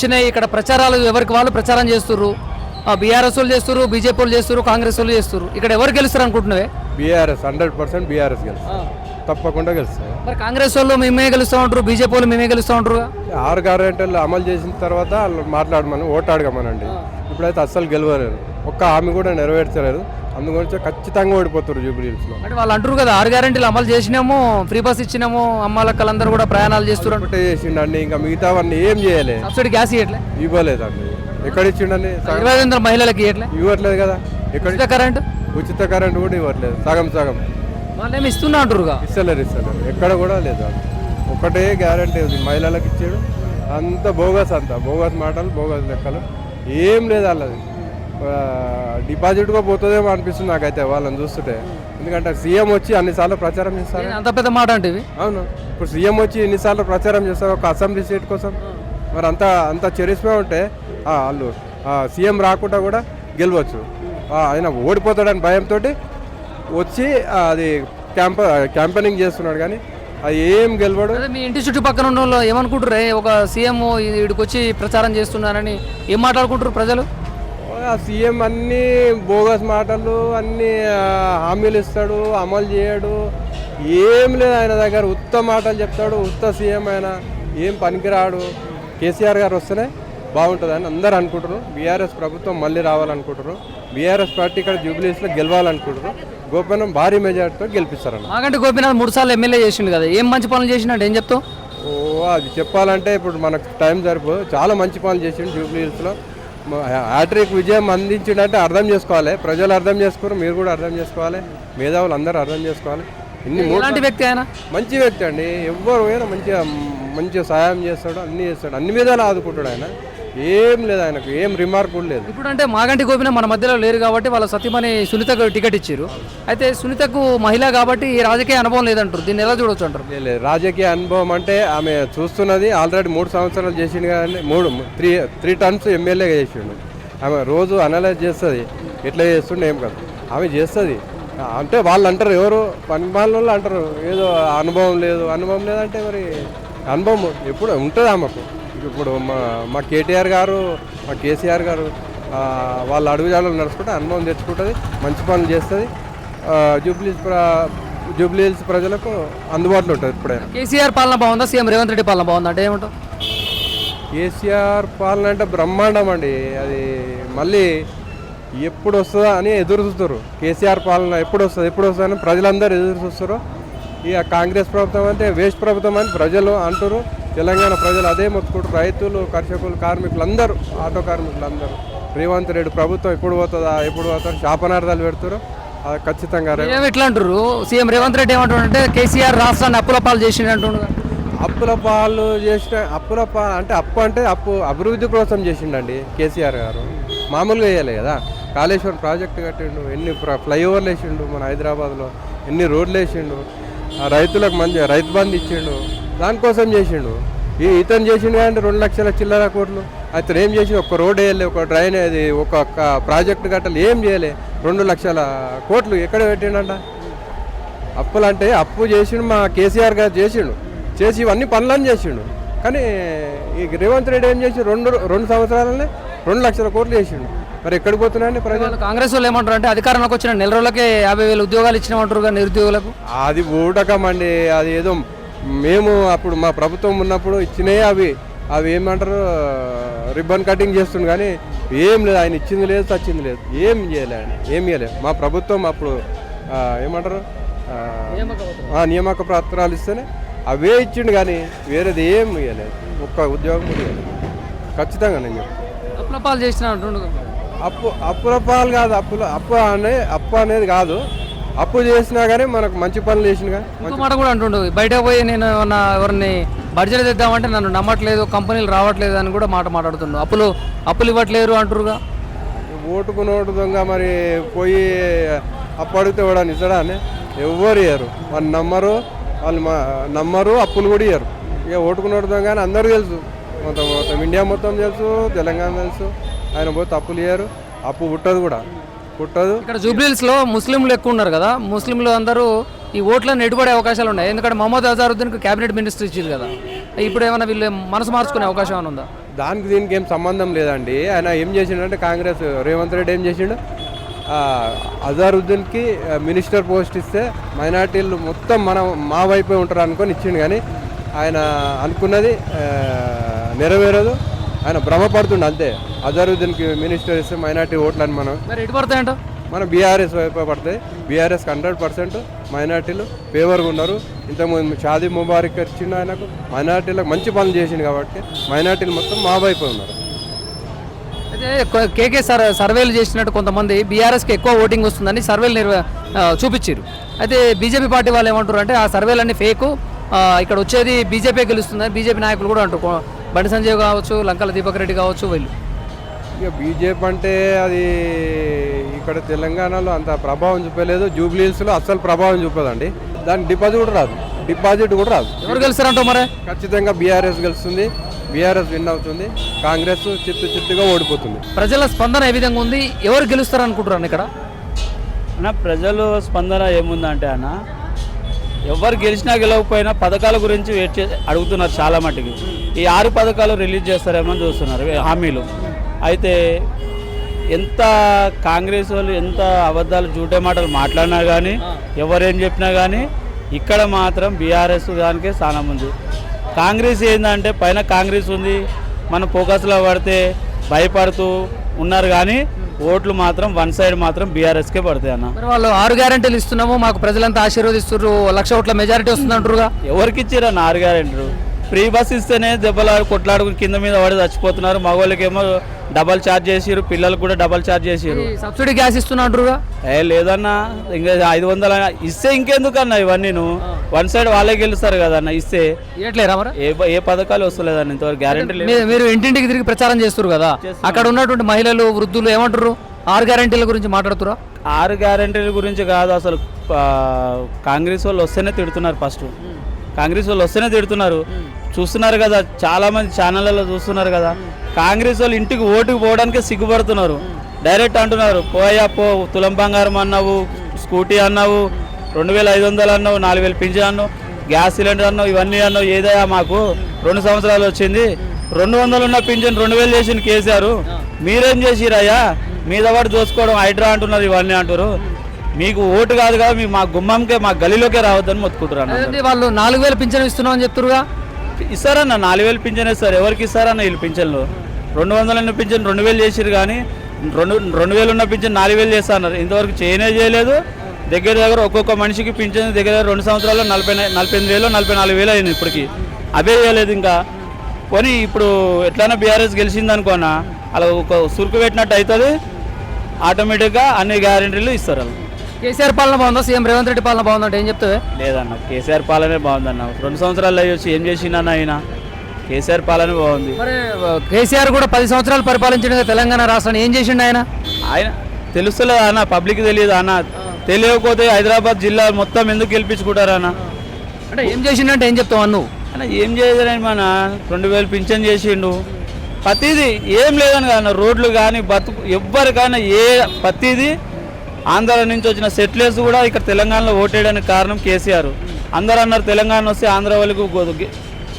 వచ్చినాయి. ఇక్కడ ప్రచారాలు ఎవరికి వాళ్ళు ప్రచారం చేస్తుర్రు? బీఆర్ఎస్ వాళ్ళు చేస్తుర్రు బీజేపీ వాళ్ళు చేస్తుర్రు కాంగ్రెస్ వాళ్ళు చేస్తుర్రు. ఇక్కడ ఎవరు గెలుస్తారు అనుకుంటున్నావే? బీఆర్ఎస్ హండ్రెడ్ పర్సెంట్ బీఆర్ఎస్ గెలుస్తుంది తప్పకుండా గెలుస్తుంది మరి కాంగ్రెస్ వాళ్ళు మేమే గెలుస్తూ ఉంటారు బీజేపీ వాళ్ళు మేమే గెలుస్తూ ఉంటారు ఆరు గ్యారెంటీలు అమలు చేసిన తర్వాత వాళ్ళు మాట్లాడమని ఓటు అడగమనండి. ఇప్పుడైతే అస్సలు గెలవలేరు. ఒక్క హామీ కూడా నెరవేర్చలేరు అందుగురించి ఖచ్చితంగా ఓడిపోతారు జూబ్లీహిల్స్లో అంటే వాళ్ళు అంటారు కదా ఆరు గ్యారెంటీలు అమలు చేసినాము ఫ్రీ బస్ ఇచ్చినాము అమ్మ లక్కలందరూ కూడా ప్రయాణాలు చేస్తున్నారు. ఒకటే చేసిండండి ఇంకా మిగతావన్నీ ఏం చేయలే. సబ్సిడీ గ్యాస్ ఇవ్వట్లే ఇవ్వలేదండి. ఎక్కడ ఇచ్చిండని సగం ఇరవై ఐదు వందల మహిళలకు ఇవ్వట్లే ఇవ్వట్లేదు కదా. ఎక్కడ కరెంట్ ఉచిత కరెంట్ కూడా ఇవ్వట్లేదు సగం సగం. వాళ్ళు ఏమి ఇస్తున్నా అంటారుగా ఇస్తలేరు ఇస్తలేరు. ఎక్కడ కూడా లేదు ఒకటే గ్యారంటీ ఉంది. మహిళలకు ఇచ్చాడు. అంత బోగస్ అంత. బోగస్ మాటలు బోగస్ లెక్కలు. ఏం లేదు వాళ్ళది. డిపాజిట్గా పోతుందేమో అనిపిస్తుంది నాకైతే వాళ్ళని చూస్తుంటే. ఎందుకంటే సీఎం వచ్చి అన్నిసార్లు ప్రచారం చేస్తారు? అంత పెద్ద మాట అంటే అవును. ఇప్పుడు సీఎం వచ్చి ఎన్నిసార్లు ప్రచారం చేస్తారు ఒక అసెంబ్లీ సీట్ కోసం. మరి అంత అంత చరిస్మే ఉంటే వాళ్ళు సీఎం రాకుండా కూడా గెలవచ్చు. ఆయన ఓడిపోతాడని భయంతో వచ్చి అది క్యాంప క్యాంపెయినింగ్ చేస్తున్నాడు కానీ అది ఏం గెలవడు. మీ ఇంటి చుట్టుపక్కల ఉన్న వాళ్ళు ఏమనుకుంటారు "ఏ, ఒక సీఎం ఇక్కడికి వచ్చి ప్రచారం చేస్తున్నారని ఏం మాట్లాడుకుంటారు ప్రజలు? సీఎం అన్నీ బోగస్ మాటలు అన్నీ హామీలు ఇస్తాడు అమలు చేయడు. ఏం లేదు ఆయన దగ్గర. ఉత్త మాటలు చెప్తాడు ఉత్త సీఎం ఆయన. ఏం పనికిరాడు. కేసీఆర్ గారు వస్తేనే బాగుంటుంది అని అందరు అనుకుంటారు బీఆర్ఎస్ ప్రభుత్వం మళ్ళీ రావాలనుకుంటారు బీఆర్ఎస్ పార్టీ ఇక్కడ జూబ్లీస్లో గెలవాలనుకుంటారు గోపనం భారీ మెజార్టీతో గెలిపిస్తారన్న. మాగంటి గోపీనాథ్ మూడు సార్లు ఎమ్మెల్యే చేసిండు కదా. ఏం మంచి పనులు చేసినట్టు ఏం చెప్తావు? ఓ అది చెప్పాలంటే ఇప్పుడు మనకు టైం సరిపోదు. చాలా మంచి పనులు చేసిండు జూబ్లీ హిల్స్లో హ్యాట్రిక్ విజయం అందించిండంటే అర్థం చేసుకోవాలి. ప్రజలు అర్థం చేసుకోరు మీరు కూడా అర్థం చేసుకోవాలి. మేధావులు అందరూ అర్థం చేసుకోవాలి. ఇన్ని మూడు ఎలాంటి వ్యక్తి ఆయన? మంచి వ్యక్తి అండి. ఎవ్వరు పోయినా మంచిగా మంచిగా సహాయం చేస్తాడు అన్ని చేస్తాడు. అన్ని విధాలు ఆదుకుంటాడు ఆయన. ఏం లేదు ఆయనకు ఏం రిమార్క్ కూడా లేదు. ఇప్పుడు అంటే మాగంటి గోపిన మన మధ్యలో లేరు కాబట్టి వాళ్ళ సతీమణి సునీతకు టికెట్ ఇచ్చారు. అయితే సునీతకు మహిళ కాబట్టి ఈ రాజకీయ అనుభవం లేదంటారు. దీన్ని ఎలా చూడొచ్చు అంటారు? లేదు, రాజకీయ అనుభవం అంటే ఆమె చూస్తున్నది ఆల్రెడీ మూడు సంవత్సరాలు చేసిండు కానీ మూడు త్రీ త్రీ టర్మ్స్ ఎమ్మెల్యేగా చేసిండు. ఆమె రోజు అనలైజ్ చేస్తుంది. ఎట్లా చేస్తుండే ఏం కాదు. ఆమె చేస్తుంది. అంటే వాళ్ళు అంటారు ఎవరు పని వాళ్ళు అంటారు ఏదో అనుభవం లేదు అనుభవం లేదంటే మరి అనుభవం ఎప్పుడు ఉంటుంది ఆమెకు. ఇప్పుడు మా మా కేటీఆర్ గారు మా కేసీఆర్ గారు వాళ్ళ అడుగుజాడలు నడుచుకుంటే అనుభవం తెచ్చుకుంటుంది మంచి పనులు చేస్తుంది. జూబ్లీస్ ప్ర జూబ్లీహిల్స్ ప్రజలకు అందుబాటులో ఉంటుంది ఎప్పుడైనా కేసీఆర్ పాలన బాగుందా? సీఎం రేవంత్ రెడ్డి పాలన బాగుందా? అంటే ఏమంటావు? కేసీఆర్ పాలన అంటే బ్రహ్మాండం అండి. అది మళ్ళీ ఎప్పుడు వస్తుందా అని ఎదురు చూస్తారు. కేసీఆర్ పాలన ఎప్పుడు వస్తుంది ఎప్పుడు వస్తుంది అని ప్రజలందరూ ఎదురు చూస్తారు. ఇక కాంగ్రెస్ ప్రభుత్వం అంటే వేస్ట్ ప్రభుత్వం అని ప్రజలు అంటారు తెలంగాణ ప్రజలు అదే మొత్తుకుంటారు రైతులు కర్షకులు కార్మికులు అందరూ ఆటో కార్మికులు అందరూ రేవంత్ రెడ్డి ప్రభుత్వం ఎప్పుడు పోతుందా ఎప్పుడు పోతుందా శాపనార్థాలు పెడతారు అది ఖచ్చితంగా ఇట్లా అంటారు సీఎం రేవంత్ రెడ్డి ఏమంటాడంటే కేసీఆర్ రాష్ట్రాన్ని అప్పుల పాలు చేసిండు అంటుండు. అప్పుల పాలు చేసిన అప్పుల పా అంటే అప్పు అంటే అప్పు అభివృద్ధి కోసం చేసిండండి కేసీఆర్ గారు. మామూలుగా వేయాలి కదా. కాళేశ్వరం ప్రాజెక్టు కట్టిండు ఎన్ని ఫ్లైఓవర్లు వేసిండు మన హైదరాబాద్లో ఎన్ని రోడ్లు వేసిండు. ఆ రైతులకు మంచి రైతు బంధు ఇచ్చిండు. దానికోసం చేసిండు. ఈ ఇతను చేసిండు అంటే రెండు లక్షల చిల్లర కోట్లు. అతను ఏం చేసి ఒక రోడ్ వేయలే ఒక డ్రైన్ అది ఒక ప్రాజెక్టు కట్టాలి ఏం చేయలే. రెండు లక్షల కోట్లు ఎక్కడ పెట్టిండంట? అప్పులు అంటే అప్పు చేసిండు మా కేసీఆర్ గారు చేసిండు. చేసి ఇవన్నీ పనులని చేసిండు. కానీ ఈ రేవంత్ రెడ్డి ఏం చేసి రెండు రెండు సంవత్సరాలనే రెండు లక్షల కోట్లు చేసిండు. మరి ఎక్కడికి పోతున్నాయండి ప్రజలు? కాంగ్రెస్ వాళ్ళు ఏమంటారు అంటే అధికారంలోకి వచ్చిన నెల రోజులకే యాభై వేలు ఉద్యోగాలు ఇచ్చినామంటారు నిరుద్యోగులకు. అది ఊటకం అండి అది ఏదో మేము అప్పుడు మా ప్రభుత్వం ఉన్నప్పుడు ఇచ్చినాయి అవి. అవి ఏమంటారు? రిబ్బన్ కటింగ్ చేస్తుండు కానీ ఏం లేదు. ఆయన ఇచ్చింది లేదు చచ్చింది లేదు. ఏం చేయలే ఆయన. ఏం చేయలేదు మా ప్రభుత్వం అప్పుడు ఏమంటారు? నియామక పత్రాలు ఇస్తేనే అవే ఇచ్చిండు కానీ వేరేది ఏం ఇవ్వలేదు ఒక్క ఉద్యోగం ఖచ్చితంగా నేను చెప్తాను అప్పుల పాలు చేసిన. అప్పు అప్పుల పాలు కాదు. అప్పులు అప్పు అనే అప్పు అనేది కాదు. అప్పు చేసినా కానీ మనకు మంచి పనులు చేసినా కానీ ఇంకో మాట కూడా అంటుండు. బయట పోయి నేను నా ఎవరిని బడ్జెట్ తెద్దామంటే నన్ను నమ్మట్లేదు కంపెనీలు రావట్లేదు అని కూడా మాట మాట్లాడుతుండు. అప్పులు అప్పులు ఇవ్వట్లేరు అంటారుగా? ఓటుకు నోటు దొంగ మరి పోయి అప్పు అడిగితే కూడా ఇస్తాడా అని? ఎవ్వరు ఇయ్యరు. వాళ్ళు నమ్మరు వాళ్ళు మా నమ్మరు అప్పులు కూడా ఇయ్యరు. ఇక ఓటుకు నోటు దొంగ అని అందరూ తెలుసు. మొత్తం మొత్తం ఇండియా మొత్తం తెలుసు తెలంగాణ తెలుసు. ఆయన పోతే అప్పులు ఇయ్యరు. అప్పు పుట్టదు కూడా. పుట్టదు ఇక్కడ జూబ్లీహిల్స్లో ముస్లింలు ఎక్కువ ఉన్నారు కదా. ముస్లింలు అందరూ ఈ ఓట్లను ఎటుపడే అవకాశాలు ఉన్నాయి. ఎందుకంటే మహమ్మద్ అజారుద్దీన్ క్యాబినెట్ మినిస్టర్ ఇచ్చారు కదా. ఇప్పుడు ఏమైనా వీళ్ళు మనసు మార్చుకునే అవకాశం ఏమైనా ఉందా? దానికి దీనికి ఏం సంబంధం లేదండి. ఆయన ఏం చేసిండంటే కాంగ్రెస్ రేవంత్ రెడ్డి ఏం చేసిండు? అజారుద్దీన్కి మినిస్టర్ పోస్ట్ ఇస్తే మైనార్టీలు మొత్తం మనం మా వైపే ఉంటారు అనుకొని ఇచ్చిండు కానీ ఆయన అనుకున్నది నెరవేరదు. ఆయన భ్రమపడుతుండు అంతే. అజారుద్దీన్కి మినిస్టర్ ఇస్తే మైనార్టీ ఓట్లని మనం. మరి ఎటు పడతాయంట మన బీఆర్ఎస్ వైపు పడతాయి. బీఆర్ఎస్ హండ్రెడ్ పర్సెంట్ మైనార్టీలు ఫేవర్గా ఉన్నారు. ఇంతకుముందు షాదీ ముబారక్ ఇచ్చిండు ఆయనకు మైనార్టీలకు మంచి పనులు చేసిండు కాబట్టి మైనార్టీలు మొత్తం మా వైపు ఉన్నారు. అయితే కేకే సర్ సర్వేలు చేసినట్టు కొంతమంది బీఆర్ఎస్కి ఎక్కువ ఓటింగ్ వస్తుందని సర్వేలు నిర్వ చూపించారు అయితే బీజేపీ పార్టీ వాళ్ళు ఏమంటారు అంటే ఆ సర్వేలన్నీ ఫేకు ఇక్కడ వచ్చేది బీజేపీ గెలుస్తుందని బీజేపీ నాయకులు కూడా అంటారు బండి సంజయ్ కావచ్చు లంకల దీపక్ రెడ్డి కావచ్చు వీళ్ళు. ఇక బీజేపీ అంటే అది ఇక్కడ తెలంగాణలో అంత ప్రభావం చూపలేదు. జూబ్లీహిల్స్లో అస్సలు ప్రభావం చూపదండి. దానికి డిపాజిట్ కూడా రాదు. డిపాజిట్ కూడా రాదు. ఎవరు గెలుస్తారంటావు మరి? ఖచ్చితంగా బీఆర్ఎస్ గెలుస్తుంది. బీఆర్ఎస్ విన్ అవుతుంది. కాంగ్రెస్ చిత్తు చిత్తుగా ఓడిపోతుంది. ప్రజల స్పందన ఏ విధంగా ఉంది? ఎవరు గెలుస్తారు అనుకుంటున్నాను ఇక్కడ? అన్న ప్రజలు స్పందన ఏముందంటే అన్న ఎవరు గెలిచినా గెలవకపోయినా పథకాల గురించి వెయిట్ చేసి అడుగుతున్నారు చాలా మట్టుకి ఈ ఆరు పథకాలు రిలీజ్ చేస్తారేమో అని చూస్తున్నారు హామీలు. అయితే ఎంత కాంగ్రెస్ వాళ్ళు ఎంత అబద్ధాలు జూటే మాటలు మాట్లాడినా కానీ ఎవరేం చెప్పినా కానీ ఇక్కడ మాత్రం బీఆర్ఎస్ దానికే స్థానం ఉంది. కాంగ్రెస్ ఏంటంటే పైన కాంగ్రెస్ ఉంది మన ఫోకస్లో పడితే భయపడుతూ ఉన్నారు కానీ ఓట్లు మాత్రం వన్ సైడ్ మాత్రం బీఆర్ఎస్కే పడతాయి అన్న. వాళ్ళు ఆరు గ్యారెంటీలు ఇస్తున్నాము మాకు ప్రజలంతా ఆశీర్వదిస్తున్నారు లక్ష ఓట్ల మెజారిటీ వస్తుంది అంటారుగా ఎవరికి ఇచ్చారా నారు గ్యారెంటీ ఫ్రీ బస్ ఇస్తేనే దెబ్బలాడు కొట్లాడుకుని కింద మీద పడి చచ్చిపోతున్నారు మగవాళ్ళకేమో డబల్ ఛార్జ్ చేసిరు పిల్లలకు కూడా డబల్ ఛార్జ్ చేసిరు సబ్సిడీ గ్యాస్ ఇస్తున్నా అంటారుగా ఏ లేదన్నా ఇంకా ఐదు వందల ఇస్తే ఇంకెందుకన్నా ఇవన్నీ వన్ సైడ్ వాళ్ళే గెలుస్తారు కదన్న ఇస్తే. ఏ ఏ పథకాలు వస్తలేదన్న ఇంతవరకు గ్యారెంటీ లేదు. మీరు ఇంటింటికి తిరిగి ప్రచారం చేస్తారు కదా? అక్కడ ఉన్నటువంటి మహిళలు వృద్ధులు ఏమంటారు ఆరు గ్యారెంటీల గురించి మాట్లాడుతురా ఆరు గ్యారెంటీల గురించి కాదు అసలు కాంగ్రెస్ వాళ్ళు వస్తేనే తిడుతున్నారు ఫస్ట్. కాంగ్రెస్ వాళ్ళు వస్తేనే తిడుతున్నారు. చూస్తున్నారు కదా చాలా మంది ఛానళ్ళలో చూస్తున్నారు కదా. కాంగ్రెస్ వాళ్ళు ఇంటికి ఓటుకు పోవడానికే సిగ్గుపడుతున్నారు. డైరెక్ట్ అంటున్నారు పోయా పో తులం బంగారం అన్నావు స్కూటీ అన్నావు రెండు వేల ఐదు వందలు అన్నావు నాలుగు వేలు పింఛన్ అన్నావు గ్యాస్ సిలిండర్ అన్నావు ఇవన్నీ అన్నావు ఏదయ్యా మాకు? రెండు సంవత్సరాలు వచ్చింది రెండు వందలు ఉన్న పింఛన్ రెండు వేలు చేసిన కేసీఆర్. మీరేం చేసిరయ్యా? మీద పడి దోసుకోవడం హైడ్రా అంటున్నారు ఇవన్నీ అంటారు మీకు ఓటు కాదు కదా మీ మా గుమ్మంకే మా గలీలోకే రావద్దని అదేంటి వాళ్ళు నాలుగు వేలు పింఛన్ ఇస్తున్నాం అని చెప్తురుగా ఇస్తారన్న నాలుగు వేలు పింఛన్ ఇస్తారు. ఎవరికి ఇస్తారన్న వీళ్ళు పింఛన్లు? రెండు వందలు ఉన్న పింఛన్ రెండు వేలు చేసిరు కానీ రెండు రెండు వేలు ఉన్న పింఛన్ నాలుగు వేలు చేస్తా అన్నారు. ఇంతవరకు చేయనే చేయలేదు. దగ్గర దగ్గర ఒక్కొక్క మనిషికి పింఛన్ దగ్గర దగ్గర రెండు సంవత్సరాల్లో నలభై నలభై ఎనిమిది వేలు నలభై నాలుగు వేలు అయింది ఇప్పటికి. అవే చేయలేదు ఇంకా. పోనీ ఇప్పుడు ఎట్లైనా బీఆర్ఎస్ గెలిచింది అనుకోనా? అలా ఒక సురుకు పెట్టినట్టు అవుతుంది. ఆటోమేటిక్గా అన్ని గ్యారెంటీలు ఇస్తారు వాళ్ళు. కేసీఆర్ పాలన బాగుందా? సీఎం రేవంత్ రెడ్డి పాలన బాగుందంటే ఏం చెప్తావే? లేదన్న కేసీఆర్ పాలనే బాగుందన్న. రెండు సంవత్సరాలు అయ్యి ఏం చేసిండన్న ఆయన? కేసీఆర్ పాలనే బాగుంది. మరి కేసీఆర్ కూడా పది సంవత్సరాలు పరిపాలించిన తెలంగాణ రాష్ట్రాన్ని. ఏం చేసిండు ఆయన? ఆయన తెలుస్తలేదు అన్న పబ్లిక్ తెలియదు అన్న. తెలియకపోతే హైదరాబాద్ జిల్లా మొత్తం ఎందుకు గెలిపించుకుంటారు అన్న? అంటే ఏం చేసిండంటే ఏం చెప్తావు అన్ను అన్న ఏం చేయలేని మన రెండు వేలు పింఛన్ చేసిండు. ప్రతిదీ ఏం లేదని కాదన్న రోడ్లు కానీ బతుకు ఎవ్వరికైనా ఏ ప్రతిదీ ఆంధ్ర నుంచి వచ్చిన సెటిలర్స్ కూడా ఇక్కడ తెలంగాణలో ఓటేయడానికి కారణం కేసీఆర్. అందరూ అన్నారు తెలంగాణ వస్తే ఆంధ్ర వాళ్ళకు గో-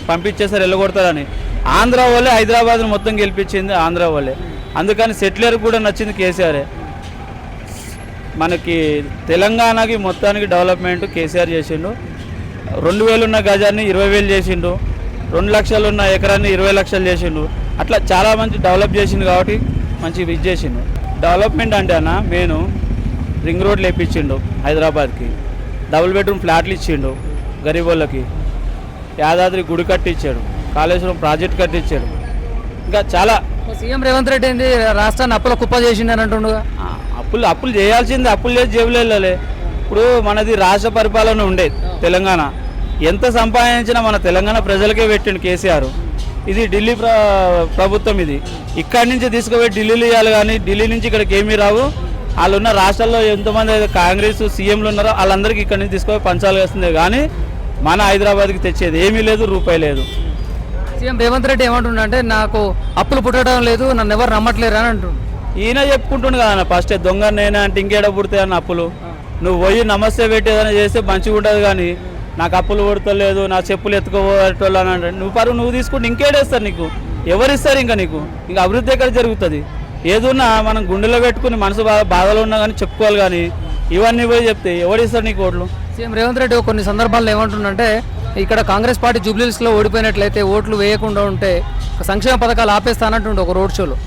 పంపించేసారు వెళ్ళగొడతారని. ఆంధ్ర వాళ్ళే హైదరాబాద్ను మొత్తం గెలిపించింది ఆంధ్ర వాళ్ళే. అందుకని సెటిలర్ కూడా నచ్చింది కేసీఆరే. మనకి తెలంగాణకి మొత్తానికి డెవలప్మెంట్ కేసీఆర్ చేసిండు. రెండు వేలు ఉన్న గజాన్ని ఇరవై వేలు చేసిండు. రెండు లక్షలు ఉన్న ఎకరాన్ని ఇరవై లక్షలు చేసిండు. అట్లా చాలా మంచి డెవలప్ చేసిండు కాబట్టి మంచి ఇది చేసిండు డెవలప్మెంట్ అంటే అన్న మెయిన్ రింగ్ రోడ్లు వేపించిండు హైదరాబాద్కి. డబుల్ బెడ్రూమ్ ఫ్లాట్లు ఇచ్చిండు గరీబ్ వాళ్ళకి యాదాద్రి గుడి కట్టించాడు. కాళేశ్వరం ప్రాజెక్ట్ కట్టించాడు. ఇంకా చాలా సీఎం రేవంత్ రెడ్డి ఏంది? రాష్ట్రాన్ని అప్పుల కుప్ప చేసిండు అని అంటుండగా. అప్పులు అప్పులు చేయాల్సింది అప్పులు చేసి జేబులు వెళ్ళాలి ఇప్పుడు మనది రాష్ట్ర పరిపాలన ఉండేది తెలంగాణ. ఎంత సంపాదించినా మన తెలంగాణ ప్రజలకే పెట్టిండు కేసీఆర్. ఇది ఢిల్లీ ప్ర ప్రభుత్వం ఇది. ఇక్కడి నుంచి తీసుకుపోయి ఢిల్లీలో ఇవ్వాలి కానీ ఢిల్లీ నుంచి ఇక్కడికి ఏమీ రావు. వాళ్ళు ఉన్న రాష్ట్రాల్లో ఎంతమంది కాంగ్రెస్ సీఎంలు ఉన్నారో వాళ్ళందరికీ ఇక్కడి నుంచి తీసుకుపోయి పంచాలు వేస్తుంది. కానీ మన హైదరాబాద్కి తెచ్చేది ఏమీ లేదు రూపాయి లేదు. సీఎం రేవంత్ రెడ్డి ఏమంటుండ అంటే నాకు అప్పులు పుట్టడం లేదు నన్ను ఎవరు నమ్మట్లేరు అని అంటుండు. ఈయన చెప్పుకుంటుండు కదా ఫస్ట్ దొంగ నేనే అంటే ఇంకేడ పుడతాయి అన్న అప్పులు. నువ్వు పోయి నమస్తే పెట్టి ఏదైనా చేస్తే మంచిగా ఉంటుంది కానీ నాకు అప్పులు పుడతలేదు నా చెప్పులు ఎత్తుకోబోయేటోళ్ళు అని అంటే నువ్వు పరువు నువ్వు తీసుకుంటే ఇంకేడేస్తారు నీకు? ఎవరిస్తారు ఇంకా నీకు? ఇంకా అభివృద్ధి ఎక్కడ జరుగుతుంది? ఏదున్నా మనం గుండెలో పెట్టుకుని మనసు బా బాధలో ఉన్నా కానీ చెప్పుకోవాలి కానీ ఇవన్నీ పోయి చెప్తే ఎవరిస్తారు నీకు ఓట్లు? సీఎం రేవంత్ రెడ్డి కొన్ని సందర్భాల్లో ఏమంటుండంటే ఇక్కడ కాంగ్రెస్ పార్టీ జూబ్లీస్లో ఓడిపోయినట్లయితే ఓట్లు వేయకుండా ఉంటే సంక్షేమ పథకాలు ఆపేస్తానంటుండే ఒక రోడ్ షోలో.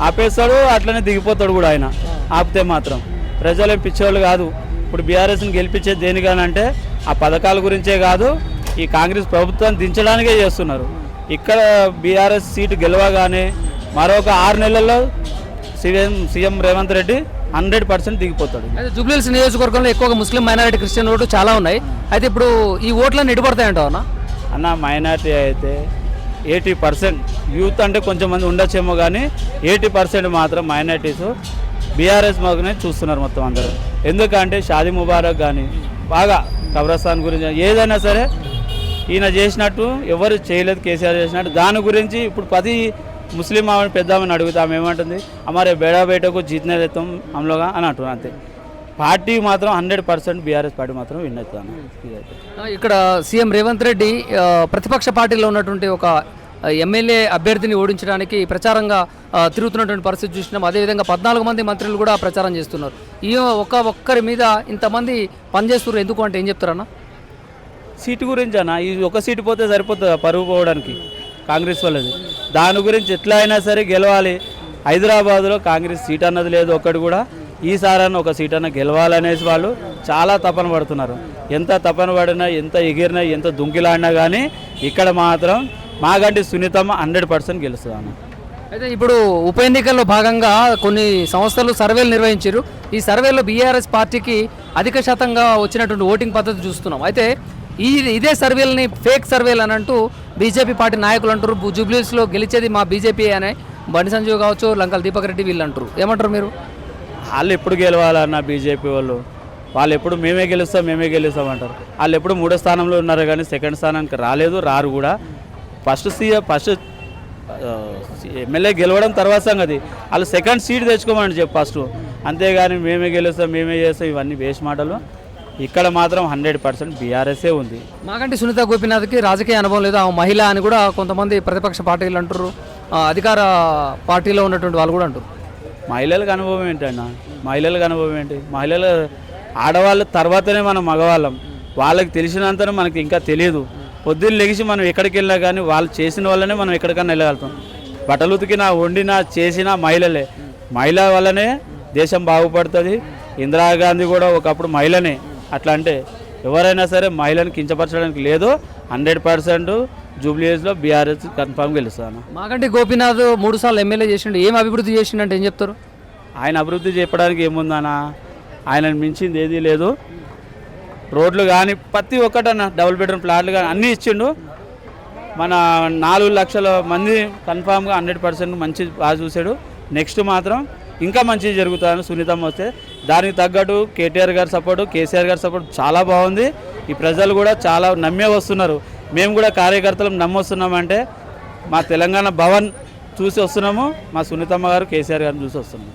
ఆపేస్తాడు అట్లనే దిగిపోతాడు కూడా ఆయన. ఆపితే మాత్రం. ప్రజలు ఏం పిచ్చేవాళ్ళు కాదు. ఇప్పుడు బీఆర్ఎస్ని గెలిపించేది దేనికనంటే ఆ పథకాల గురించే కాదు ఈ కాంగ్రెస్ ప్రభుత్వాన్ని దించడానికే చేస్తున్నారు. ఇక్కడ బీఆర్ఎస్ సీటు గెలవగానే మరొక ఆరు నెలల్లో CM CM Revanth Reddy hundred percent దిగిపోతాడు. అయితే జూబ్లీస్ నియోజకవర్గంలో ఎక్కువగా ముస్లిం మైనారిటీ క్రిస్టియన్ ఓటు చాలా ఉన్నాయి. అయితే ఇప్పుడు ఈ ఓట్లన్నీ ఇడిపడతాయంటావు అన్న? అన్న మైనార్టీ అయితే ఎయిటీ పర్సెంట్. యూత్ అంటే కొంచెం మంది ఉండొచ్చేమో కానీ ఎయిటీ పర్సెంట్ మాత్రం మైనార్టీస్ బీఆర్ఎస్ మాకునే చూస్తున్నారు మొత్తం అందరూ. ఎందుకంటే షాదీ ముబారక్ కానీ బాగా కబ్రస్థాన్ గురించి ఏదైనా సరే ఈయన చేసినట్టు ఎవరు చేయలేదు కేసీఆర్ చేసినట్టు. దాని గురించి ఇప్పుడు పది ముస్లిం ఆమె పెద్ద ఆమెను అడుగుతా ఆమె ఏమంటుంది? అమారే బేడా బయటకు జీతనే లేతాం అమలుగా అని అంటున్నారు అంతే. పార్టీ మాత్రం హండ్రెడ్ పర్సెంట్ బీఆర్ఎస్ పార్టీ మాత్రం విన్ అవుతాను ఇక్కడ సీఎం రేవంత్ రెడ్డి ప్రతిపక్ష పార్టీలో ఉన్నటువంటి ఒక ఎమ్మెల్యే అభ్యర్థిని ఓడించడానికి ప్రచారంగా తిరుగుతున్నటువంటి పరిస్థితి చూసినాం. అదేవిధంగా పద్నాలుగు మంది మంత్రులు కూడా ప్రచారం చేస్తున్నారు. ఈ ఒక్క ఒక్కరి మీద ఇంతమంది పనిచేస్తున్నారు ఎందుకు అంటే ఏం చెప్తారన్న? సీటు గురించి అన్న ఈ ఒక సీటు పోతే సరిపోతుంది పరుగు పోవడానికి? కాంగ్రెస్ వాళ్ళది. దాని గురించి ఎట్లా అయినా సరే గెలవాలి. హైదరాబాద్లో కాంగ్రెస్ సీట్ అన్నది లేదు ఒక్కటి కూడా. ఈసారన్న ఒక సీట్ అన్న గెలవాలనేసి వాళ్ళు చాలా తపన పడుతున్నారు. ఎంత తపన పడినా ఎంత ఎగిరినా ఎంత దుంకిలాడినా కానీ ఇక్కడ మాత్రం మాగంటి సునీతమ్మ హండ్రెడ్ పర్సెంట్ గెలుస్తుంది అన్న. అయితే ఇప్పుడు ఉప ఎన్నికల్లో భాగంగా కొన్ని సంస్థలు సర్వేలు నిర్వహించారు. ఈ సర్వేలో బీఆర్ఎస్ పార్టీకి అధిక శాతంగా వచ్చినటువంటి ఓటింగ్ పద్ధతి చూస్తున్నాం. అయితే ఈ ఇదే సర్వేలని ఫేక్ సర్వేలు అని అంటూ బీజేపీ పార్టీ నాయకులు అంటారు. జూబ్లీస్లో గెలిచేది మా బీజేపీ అని బండి సంజీవ్ కావచ్చు లంకల దీపక్ రెడ్డి వీళ్ళు అంటారు. ఏమంటారు మీరు? వాళ్ళు ఎప్పుడు గెలవాలన్న బీజేపీ వాళ్ళు. వాళ్ళు ఎప్పుడు మేమే గెలుస్తాం మేమే గెలుస్తాం అంటారు. వాళ్ళు ఎప్పుడు మూడో స్థానంలో ఉన్నారు కానీ సెకండ్ స్థానానికి రాలేదు రారు కూడా. ఫస్ట్ సీఎం ఫస్ట్ ఎమ్మెల్యే గెలవడం తర్వాత సంగతి. వాళ్ళు సెకండ్ సీట్ తెచ్చుకోమని చెప్పి ఫస్ట్. అంతేగాని మేమే గెలుస్తాం మేమే చేస్తాం ఇవన్నీ వేస్ట్ మాటలు. ఇక్కడ మాత్రం హండ్రెడ్ పర్సెంట్ బీఆర్ఎస్ఏ ఉంది. మాకంటి సునీత గోపీనాథ్కి రాజకీయ అనుభవం లేదు ఆమె మహిళ అని కూడా కొంతమంది ప్రతిపక్ష పార్టీలు అంటారు అధికార పార్టీలో ఉన్నటువంటి వాళ్ళు కూడా అంటారు మహిళలకు అనుభవం ఏంటన్నా మహిళలకు అనుభవం ఏంటి? మహిళలు ఆడవాళ్ళ తర్వాతనే మనం మగవాళ్ళం. వాళ్ళకి తెలిసినంతనే మనకి ఇంకా తెలియదు. పొద్దున్న లెగిసి మనం ఎక్కడికి వెళ్ళినా కానీ వాళ్ళు చేసిన వల్లనే మనం ఎక్కడికన్నా వెళ్ళగలుగుతాం. బట్టలు ఉతికినా వండినా చేసినా మహిళలే. మహిళ వల్లనే దేశం బాగుపడుతుంది. ఇందిరాగాంధీ కూడా ఒకప్పుడు మహిళనే. అట్లా అంటే ఎవరైనా సరే మహిళను కించపరచడానికి లేదు హండ్రెడ్ పర్సెంట్ జూబ్లీస్లో బీఆర్ఎస్ కన్ఫామ్ గెలుస్తాను మాకంటి గోపీనాథ్ మూడు సార్లు ఎమ్మెల్యే చేసిండు ఏం అభివృద్ధి చేసిండంటే ఏం చెప్తారు? ఆయన అభివృద్ధి చెప్పడానికి ఏముందన్నా ఆయనను మించింది ఏదీ లేదు. రోడ్లు కానీ ప్రతి ఒక్కటన్నా డబుల్ బెడ్రూమ్ ప్లాట్లు కానీ అన్నీ ఇచ్చిండు. మన నాలుగు లక్షల మంది కన్ఫామ్గా హండ్రెడ్ పర్సెంట్ మంచి బాగా చూశాడు నెక్స్ట్ మాత్రం ఇంకా మంచిగా జరుగుతుందని సునీతమ్మ వస్తే దానికి తగ్గట్టు కేటీఆర్ గారి సపోర్టు కేసీఆర్ గారి సపోర్ట్ చాలా బాగుంది. ఈ ప్రజలు కూడా చాలా నమ్మే వస్తున్నారు. మేము కూడా కార్యకర్తలు నమ్మొస్తున్నామంటే మా తెలంగాణ భవన్ చూసి వస్తున్నాము మా సునీతమ్మ గారు కేసీఆర్ గారిని చూసి వస్తున్నాము.